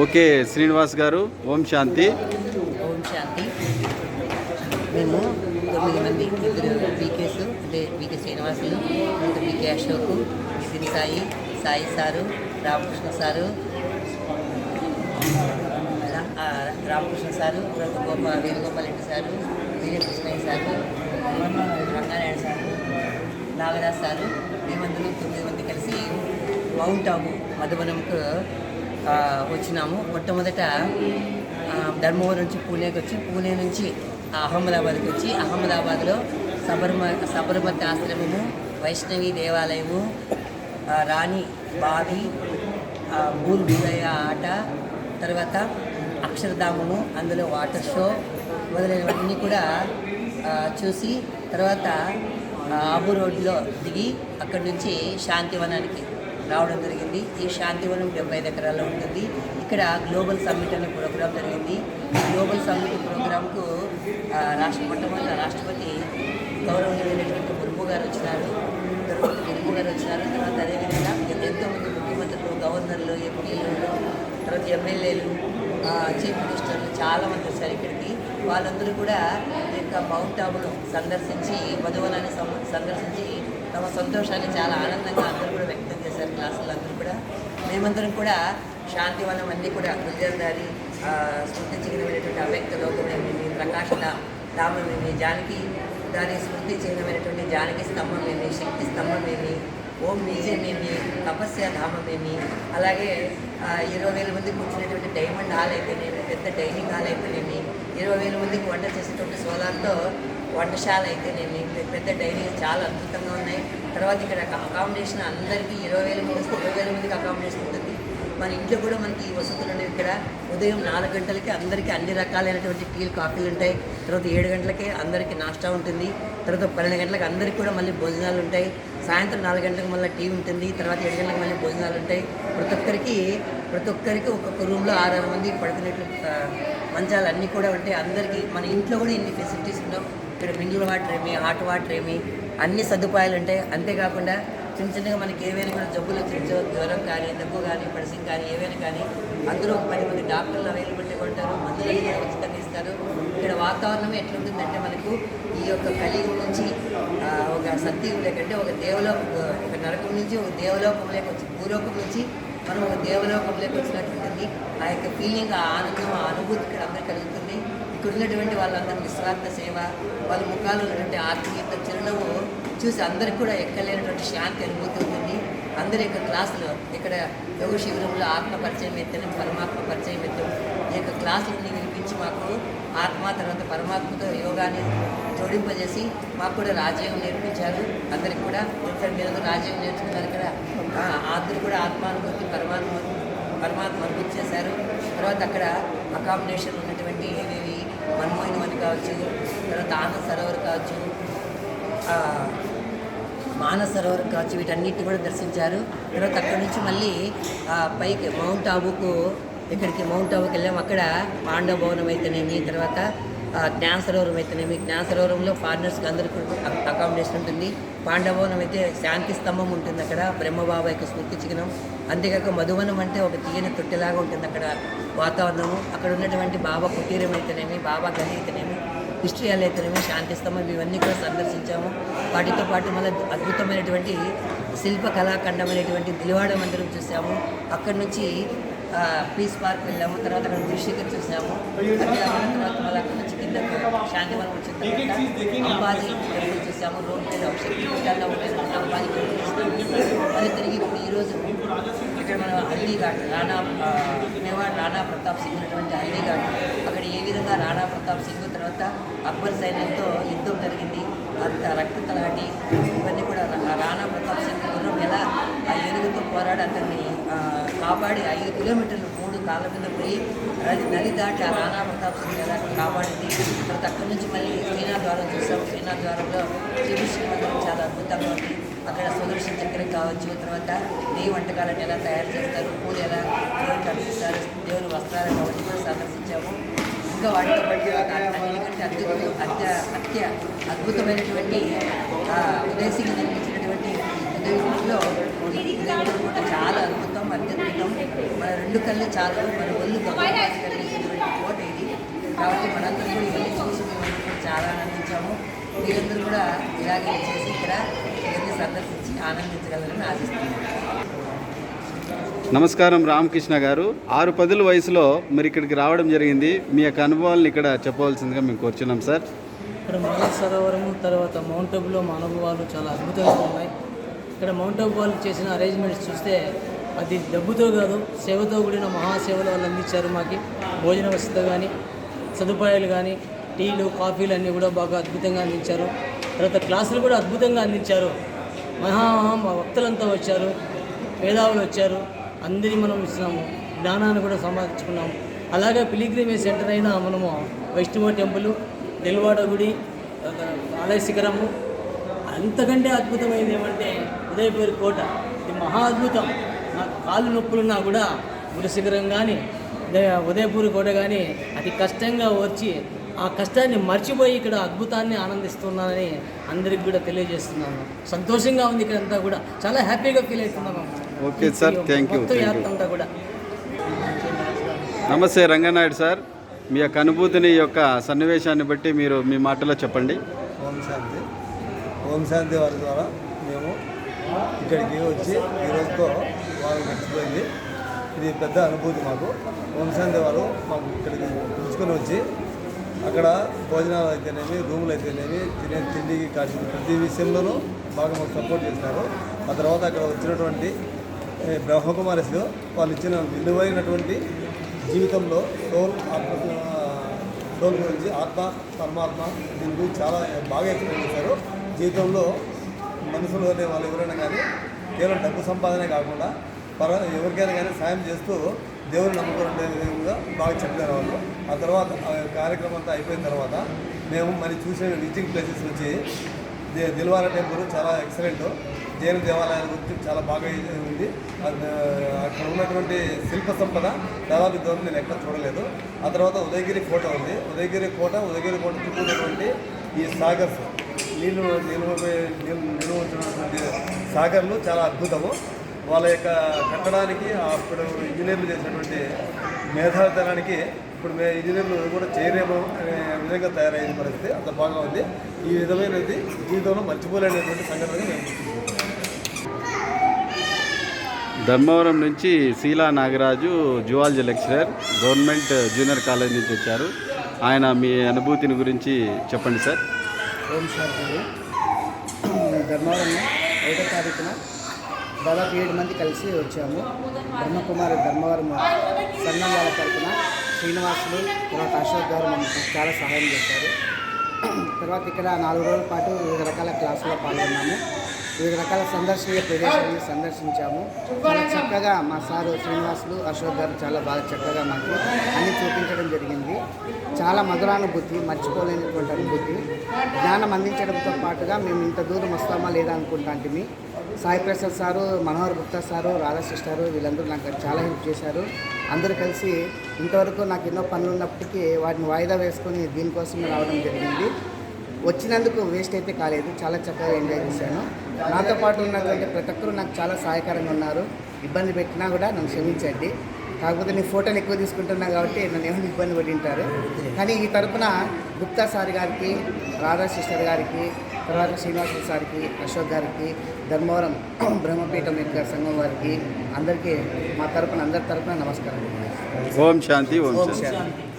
Okay Srinivas గారు ఓం శాంతి. ఓం శాంతి. మేము తొమ్మిది మంది ఇద్దరు బీకేస్ అంటే బీకే శ్రీనివాసులు ఇంకా B K Ashok Nitin Sai Sai sir Ramakrishna sir Ramakrishna sir తర్వాత గోప Venugopal Reddy sir Veerakrishnaiah sir Rangarayana sir Nagaraj sir మేమందరం తొమ్మిది మంది కలిసి మౌంట్ ఆబు మధుబనంకు వచ్చినాము. మొట్టమొదట ధర్మవరం నుంచి పూణేకి వచ్చి పూణే నుంచి అహ్మదాబాద్కి వచ్చి అహ్మదాబాద్లో సబర్మ సబర్మతి ఆశ్రమము వైష్ణవి దేవాలయము రాణి బావి ఆ, బూల్ ఆట తర్వాత అక్షరధామము అందులో వాటర్ షో మొదలైనవన్నీ కూడా చూసి తర్వాత ఆబు రోడ్లో దిగి అక్కడి నుంచి శాంతివనానికి రావడం జరిగింది. ఈ శాంతివనం డెబ్బై ఐదు ఎకరాల్లో ఉంటుంది. ఇక్కడ గ్లోబల్ సమ్మిట్ అనే ప్రోగ్రాం జరిగింది. గ్లోబల్ సమ్మిట్ ప్రోగ్రాంకు రాష్ట్ర మొట్టమొదటి రాష్ట్రపతి గౌరవనీయులైనటువంటి ముర్ము గారు వచ్చినారు. తర్వాత ముర్ము గారు వచ్చినారు. తర్వాత అదేవిధంగా ఎంతోమంది ముఖ్యమంత్రులు గవర్నర్లు ఎంపీలు తర్వాత ఎమ్మెల్యేలు చీఫ్ మినిస్టర్లు చాలామంది వచ్చారు ఇక్కడికి. వాళ్ళందరూ కూడా ఈ యొక్క మౌంట్ ఆబును సందర్శించి మధువనాన్ని సందర్శించి తమ సంతోషాన్ని చాలా ఆనందంగా అందరూ కూడా వ్యక్తం సార్ క్లాసులు అందరూ కూడా. మేమందరం కూడా శాంతివనం అన్నీ కూడా విజయదారి స్మృతి చిహ్నమైనటువంటి అవ్యక్త లోకమేమి ప్రకాశన దా- జానకి దాని స్మృతి చిహ్నమైనటువంటి జానకి స్తంభమేమి శక్తి స్తంభమేమి ఓం మ్యూజియమేమి తపస్య ధామమేమి. అలాగే ఇరవై వేల మంది కూర్చునేటువంటి డైమండ్ హాల్ అయిపోయినాయి పెద్ద డైనింగ్ హాల్ అయిపోయినాయి ఇరవై వేల మందికి వంట చేసేటువంటి సోలార్తో వంటశాల అయితే నేను పెద్ద డైరీ చాలా అద్భుతంగా ఉన్నాయి. తర్వాత ఇక్కడ అకామిడేషన్ అందరికీ ఇరవై వేల మంది వస్తే ఇరవై వేల మందికి అకామిడేషన్ ఉంటుంది. మన ఇంట్లో కూడా మనకి ఈ వసతులు ఉన్నాయి ఇక్కడ. ఉదయం నాలుగు గంటలకి అందరికీ అన్ని రకాలైనటువంటి టీలు కాఫీలు ఉంటాయి. తర్వాత ఏడు గంటలకి అందరికీ నాష్టా ఉంటుంది. తర్వాత పన్నెండు గంటలకు అందరికీ కూడా మళ్ళీ భోజనాలు ఉంటాయి. సాయంత్రం నాలుగు గంటలకు మళ్ళీ టీ ఉంటుంది. తర్వాత ఏడు గంటలకు మళ్ళీ భోజనాలు ఉంటాయి. ప్రతి ఒక్కరికి ప్రతి ఒక్కరికి ఒక్కొక్క రూమ్లో ఆరు మంది పడుకునేట్లు మంచాలు అన్నీ కూడా ఉంటాయి. అందరికీ మన ఇంట్లో కూడా ఇన్ని ఫెసిలిటీస్ ఉండవు. ఇక్కడ మినరల్ వాటర్ ఏమి హాట్ వాటర్ ఏమి అన్ని సదుపాయాలు ఉంటాయి. అంతేకాకుండా చిన్న చిన్నగా మనకి ఏవైనా కూడా జబ్బులు వచ్చిన జ్వరం కానీ దగ్గు కానీ పడిసింగ్ కానీ ఏవైనా కానీ అందులో ఒక పది మంది డాక్టర్లు అవైలబిలిటీ ఉంటారు. మందులు కూడా ఉచితంగా ఇస్తారు. ఇక్కడ వాతావరణం ఎట్లుంటుందంటే మనకు ఈ యొక్క కలియుగం నుంచి ఒక సత్యం లేకంటే ఒక దేవలోక ఒక నరకం నుంచి ఒక దేవలోకంలోకి వచ్చి భూలోకం నుంచి మనం ఒక దేవలోకంలోకి వచ్చినట్టు ఉంటుంది ఆ యొక్క ఫీలింగ్ ఆ ఆనందం ఆ అనుభూతి ఇక్కడ అందరూ కలుగుతుంది. ఇక్కడ ఉన్నటువంటి వాళ్ళందరూ నిస్వార్థ సేవ వాళ్ళ ముఖాలు ఉన్నటువంటి ఆత్మీయత చిరునవ్వు చూసి అందరికి కూడా ఎక్కలేనటువంటి శాంతి అనుభూతి ఉంటుంది అందరి యొక్క క్లాసులు ఇక్కడ యోగ శిబిరంలో ఆత్మ పరిచయం ఎత్తడం పరమాత్మ పరిచయం ఎత్తడం ఈ యొక్క క్లాసులని వినిపించి మాకు ఆత్మ తర్వాత పరమాత్మతో యోగాని జోడింపజేసి మాకు కూడా రాజయోగం నేర్పించారు. అందరికి కూడా ఇక్కడ మీరు రాజ్యం నేర్చుకున్నారు ఇక్కడ అందరూ కూడా ఆత్మానుభూతి పరమాత్మ పరమాత్మ అనుభూతి చేశారు తర్వాత అక్కడ అకామిడేషన్ ఉన్నటువంటి ఏవేవి మన్మోహిని కావచ్చు తర్వాత ఆనంద్ సరోవర్ కావచ్చు మాన సరోవర్ కావచ్చు వీటన్నిటిని కూడా దర్శించారు. తర్వాత అక్కడి నుంచి మళ్ళీ పైకి మౌంట్ ఆబుకు ఇక్కడికి మౌంట్ ఆబుకి వెళ్ళాము అక్కడ పాండవ భవనం అయితేనేమి తర్వాత జ్ఞాన సరోవరం అయితేనేమి జ్ఞాన సరోవరంలో ఫారినర్స్కి అందరికీ అకామిడేషన్ ఉంటుంది. పాండవనం అయితే శాంతి స్తంభం ఉంటుంది అక్కడ బ్రహ్మబాబు యొక్క స్మృతి చిహ్నం. అంతేకాక మధువనం అంటే ఒక తీయని తొట్టెలాగా ఉంటుంది అక్కడ వాతావరణము. అక్కడ ఉన్నటువంటి బాబా కుటీరం అయితేనేమి బాబా గది అయితేనేమి హిస్టరీయాలు అయితేనేమి శాంతి స్తంభం ఇవన్నీ కూడా సందర్శించాము. వాటితో పాటు మళ్ళీ అద్భుతమైనటువంటి శిల్ప కళాఖండమైనటువంటి దిలివాడ మందిరం చూసాము. అక్కడి నుంచి పీస్ పార్క్ వెళ్ళాము. తర్వాత అక్కడ దృశ్యకర్ చూసాము. తర్వాత మళ్ళీ అక్కడ నుంచి శాంతివనం వచ్చిన తర్వాత అంబాజీ టెంపుల్ చూసాము రోడ్ మీద ఒక శక్తి అంబాజీ టెంపుల్ అది తిరిగి ఇప్పుడు ఈరోజు ఇక్కడ మన హల్దీ ఘాట్ రాణా ఆ, రాణా ప్రతాప్ సింగ్ ఉన్నటువంటి హల్దీ ఘాట్ అక్కడ ఏ విధంగా రాణా ప్రతాప్ సింగ్ తర్వాత అక్బర్ సైన్యంతో యుద్ధం జరిగింది అంత రక్త తలాటి ఇవన్నీ కూడా రా- రాణా ప్రతాప్ సింగ్ గుర్రం ఎలా ఆ ఏనుగుతో పోరాడి అతన్ని కాపాడి ఐదు కిలోమీటర్లు కాళ్ళ మీద పోయి అది నది దాటి ఆ రాణా ప్రతాప్ సింగ్ ఎలా కాపాడింది. తర్వాత అక్కడి నుంచి మళ్ళీ చైనా ద్వారం చూసాము చైనా ద్వారంలో శ్రీకృష్ణ మందిరం చాలా అద్భుతంగా ఉంది. అక్కడ సుదర్శన చక్రం కావచ్చు తర్వాత నెయ్యి వంటకాలను ఎలా తయారు చేస్తారు పూలు ఎలా దేవుడికి అందిస్తారు దేవుని వస్త్రాలు అవన్నీ కూడా సందర్శించాము. ఇంకా వాటితో పాటు అన్నిటికంటే అద్భుతం అత్య అత్య అద్భుతమైనటువంటి ఉదయసింగ్ నిర్మించినటువంటి ఉదయంలో కూడా చాలా అద్భుతం. అత్యద్భుతం మన రెండు రెండు కళ్ళు చాలు మన ఒళ్ళు కోట ఇది కాబట్టి మనందరం కూడా ఇవన్నీ చూసి కూడా చాలా ఆనందించాము. మీరందరూ కూడా ఇలాగే చేసి ఇక్కడ ఇవన్నీ సందర్శించి ఆనందించగలరని ఆశిస్తున్నాను నమస్కారం రామకృష్ణ గారు. ఆరు పదుల వయసులో మరి ఇక్కడికి రావడం జరిగింది. మీ యొక్క అనుభవాలను ఇక్కడ చెప్పవలసిందిగా మేము కోరుచున్నాం సార్. ఇక్కడ మానవ సరోవరము తర్వాత మౌంట్ అబులో మా అనుభవాలు చాలా అద్భుతంగా ఉన్నాయి. ఇక్కడ మౌంట్ అబు వాళ్ళు చేసిన అరేంజ్మెంట్స్ చూస్తే అది డబ్బుతో కాదు సేవతో కూడిన మహాసేవలు వాళ్ళు అందించారు మాకు. భోజన వసతి కానీ సదుపాయాలు కానీ టీలు కాఫీలు అన్నీ కూడా బాగా అద్భుతంగా అందించారు. తర్వాత క్లాసులు కూడా అద్భుతంగా అందించారు. మహా మహా వక్తలంతా వచ్చారు మేధావులు వచ్చారు అందరి మనం ఇస్తున్నాము జ్ఞానాన్ని కూడా సంపాదించుకున్నాము. అలాగే పిలిగ్రిమేజ్ సెంటర్ అయినా మనము వైష్ణవ టెంపుల్ నిల్వాడ గుడి తర్వాత ఆలయ శిఖరము అంతకంటే అద్భుతమైనది ఏమంటే ఉదయపూరి కోట. ఇది మహా అద్భుతం. కాళ్ళు నొప్పులున్నా కూడా గుడి శిఖరం కానీ ఉదయపూరి కోట కానీ అతి కష్టంగా వచ్చి ఆ కష్టాన్ని మర్చిపోయి ఇక్కడ అద్భుతాన్ని ఆనందిస్తున్నానని అందరికి కూడా తెలియజేస్తున్నాను. సంతోషంగా ఉంది ఇక్కడ అంతా కూడా. చాలా హ్యాపీగా ఫీల్ అవుతున్నాము ఓకే సార్, you. యాత్ర అంతా కూడా. నమస్తే రంగనాయుడు సార్. మీ యొక్క అనుభూతిని యొక్క సన్నివేశాన్ని బట్టి మీరు మీ మాటలో చెప్పండి. ఓం శాంతి. ఓం శాంతి వారి ద్వారా మేము ఇక్కడికి వచ్చి ఈ రోజుతో వారు గడిచిపోయింది. ఇది పెద్ద అనుభూతి మాకు. వంశాంతి వారు మాకు ఇక్కడికి పిలుచుకొని వచ్చి అక్కడ భోజనాలు అయితేనేమి రూములు అయితేనేమి తినే తిండికి కాసిన ప్రతి విషయంలోనూ బాగా మాకు సపోర్ట్ చేసినారు ఆ తర్వాత అక్కడ వచ్చినటువంటి ఏ, బ్రహ్మకుమారిస్లు వాళ్ళు ఇచ్చిన విలువైనటువంటి జీవితంలో సోల్ ఆత్మ సోల్ గురించి ఆత్మ పరమాత్మ దీని గురించి చాలా బాగా ఎక్స్ప్లెయిన్ చేశారు. జీవితంలో మనుషులు అనే వాళ్ళు ఎవరైనా కానీ కేవలం డబ్బు సంపాదనే కాకుండా పర ఎవరికైనా కానీ సాయం చేస్తూ దేవుని నమ్ముకునే విధంగా బాగా చెప్పారు వాళ్ళు. ఆ తర్వాత ఆ కార్యక్రమం అంతా అయిపోయిన తర్వాత మేము మరి చూసే విజిటింగ్ ప్లేసెస్ వచ్చి దే- దిల్వారా టెంపుల్ చాలా ఎక్సలెంట్. జైన దేవాలయాల గురించి చాలా బాగా ఉంది. అక్కడ ఉన్నటువంటి శిల్ప సంపద దాదాపు దూరం నేను ఎక్కడ చూడలేదు. ఆ తర్వాత ఉదయగిరి కోట ఉంది. ఉదయగిరి కోట ఉదయగిరి కోట చుట్టూ ఉన్నటువంటి ఈ సాగర్స్. నీళ్ళు నిలువ నీళ్ళు నిల్వ ఉంచినటువంటి సాగర్లు చాలా అద్భుతము. వాళ్ళ యొక్క కట్టడానికి అప్పుడు ఇంజనీర్లు చేసినటువంటి మేధావితనానికి ఇప్పుడు మే ఇంజనీర్లు కూడా చేయలేము అనే విధంగా తయారైన పరిస్థితి. అంత బాగా ఉంది. ఈ విధమైనది జీవితంలో మర్చిపోలేనటువంటి సంఘటనగా మేము ధర్మవరం నుంచి Sheela Nagaraju zoology lecturer government junior college నుంచి వచ్చారు. ఆయన మీ అనుభూతిని గురించి చెప్పండి సార్. ఓం శాంతి ధర్మవరం ఒకటో తారీఖున దాదాపు ఏడు మంది కలిసి వచ్చాము. బ్రహ్మకుమారి ధర్మవరం సంఘం వాళ్ళ తరఫున శ్రీనివాసులు తర్వాత అశోక్ గారు మనకు చాలా సహాయం చేశారు. తర్వాత ఇక్కడ నాలుగు రోజుల పాటు వివిధ రకాల క్లాసులో పాల్గొన్నాము. వివిధ రకాల సందర్శనీయ ప్రదేశాలను సందర్శించాము. చాలా చక్కగా మా సారు శ్రీనివాసులు అశోక్ గారు చాలా బాగా చక్కగా మాకు అన్ని చూపించడం జరిగింది. చాలా మధురానుభూతి మర్చిపోలేనటువంటి అనుభూతి. జ్ఞానం అందించడంతో పాటుగా మేము ఇంత దూరం వస్తామా లేదా అనుకుంటాంటిమి. Sai Prasad sir Manohar Gupta sir Radha sir వీళ్ళందరూ నాకు చాలా హెల్ప్ చేశారు. అందరూ కలిసి ఇంతవరకు నాకు ఎన్నో పనులు ఉన్నప్పటికీ వాటిని వాయిదా వేసుకొని దీనికోసం రావడం జరిగింది. వచ్చినందుకు వేస్ట్ అయితే కాలేదు. చాలా చక్కగా ఎంజాయ్ చేశాను. నాతో పాటు ఉన్నటువంటి ప్రతి ఒక్కరు నాకు చాలా సహాయకరంగా ఉన్నారు. ఇబ్బంది పెట్టినా కూడా నన్ను క్షమించండి. కాకపోతే నీ ఫోటోలు ఎక్కువ తీసుకుంటున్నా కాబట్టి నన్ను ఏమైనా ఇబ్బంది పడి ఉంటారు. కానీ ఈ తరపున గుప్తా సార్ గారికి రాధా సిస్టర్ గారికి తర్వాత శ్రీనివాస సార్కి అశోక్ గారికి ధర్మవరం బ్రహ్మపీఠం యొక్క సంఘం వారికి అందరికీ మా తరపున అందరి తరపున నమస్కారం. ఓం శాంతి. ఓం శాంతి.